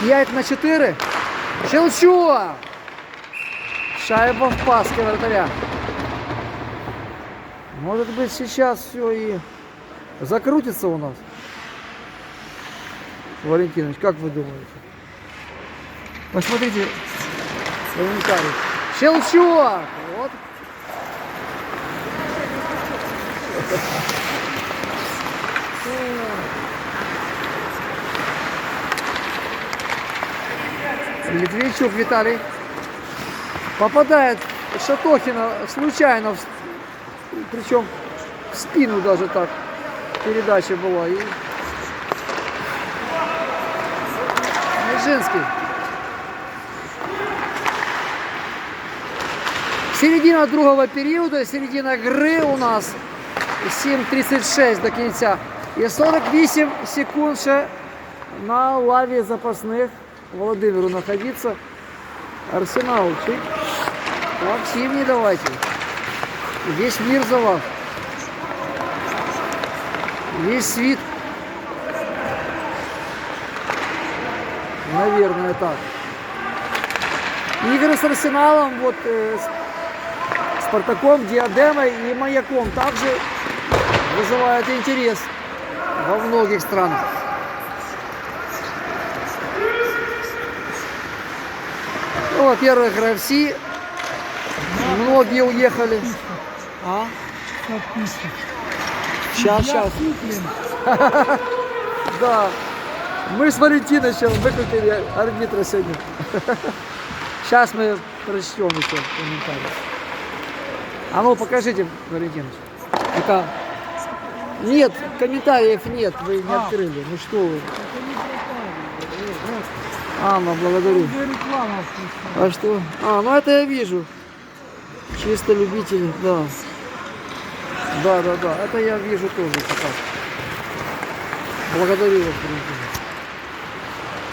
5 на 4. Щелчок. Шайба в паске вратаря. Может быть сейчас все и закрутится у нас. Валентинович, как вы думаете? Посмотрите, комментарий. Щелчок! Вот. Литвинчук Виталий попадает Шатохина случайно, в с- причем в спину даже так передача была. И... Межинский. Середина другого періоду, середина гри у нас 7.36 до кінця. І 48 секунд ще на лаві запасних Володимиру знаходиться. Арсенал. Чик. Активнее давайте. Весь мир за вас. Весь свит. Наверное, так. Игры с Арсеналом, вот э, Спартаком, Диадемой и Маяком также вызывают интерес во многих странах. Ну, во-первых, гравцы, многие уехали. А? Сейчас, сейчас. Да. Мы с Валентиновичем выкупили арбитра сегодня. Сейчас мы прочтем еще комментарий. А ну покажите, Валентинович. Это... Нет, комментариев нет, вы не открыли. Ну что вы. Анна, благодарю. А что? А, ну это я вижу. Чисто любители, да. Да, да, да. Это я вижу тоже. раз. Благодарю вас.